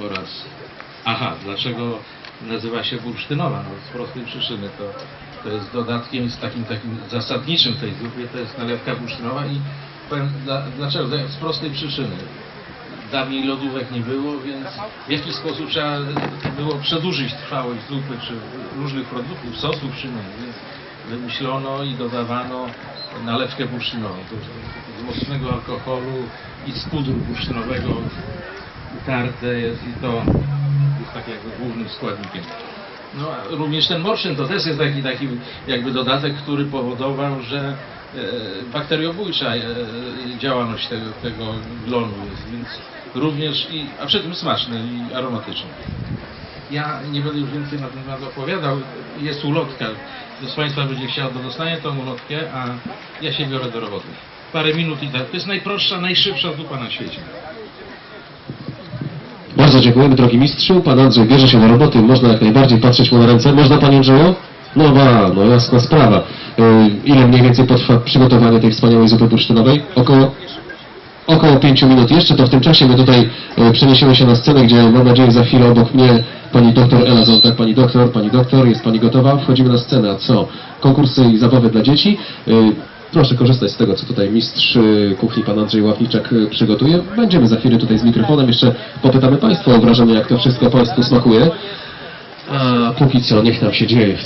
oraz... Aha, dlaczego nazywa się bursztynowa? No z prostej przyczyny. To, to jest dodatkiem, z takim, takim zasadniczym w tej zupie, to jest nalewka bursztynowa i powiem, dla, dlaczego? Z prostej przyczyny. Dawniej lodówek nie było, więc w jakiś sposób trzeba było przedłużyć trwałość zupy, czy różnych produktów, sosów, czy. Więc wymyślono i dodawano nalewkę bursztynową. Z mocnego alkoholu i z pudru bursztynowego utarte jest i to jest tak jakby głównym składnikiem. No, również ten morszczyn to też jest taki, taki jakby dodatek, który powodował, że e, bakteriobójcza e, działalność tego, tego glonu jest, więc również, i, a przy tym smaczny i aromatyczny. Ja nie będę już więcej na ten temat opowiadał. Jest ulotka. Z Państwa będzie chciał, to dostanie tą ulotkę, a ja się biorę do roboty. Parę minut i tak. To jest najprostsza, najszybsza zupa na świecie. Bardzo dziękujemy, drogi mistrzu. Pan Andrzej bierze się do roboty. Można jak najbardziej patrzeć mu na ręce. Można, panie Andrzeju? No ba, no jasna sprawa. Y, Ile mniej więcej potrwa przygotowanie tej wspaniałej zupy bursztynowej? Około, około 5 minut jeszcze, to w tym czasie my tutaj y, przeniesiemy się na scenę, gdzie mam nadzieję za chwilę obok mnie pani doktor Ela Zontak. Pani doktor, pani doktor, jest pani gotowa? Wchodzimy na scenę. A co? Konkursy i zabawy dla dzieci. Proszę korzystać z tego, co tutaj mistrz y, kuchni, pan Andrzej Ławniczak y, przygotuje. Będziemy za chwilę tutaj z mikrofonem. Jeszcze popytamy Państwa o wrażenie, jak to wszystko Państwu smakuje. A póki co, niech nam się dzieje w tych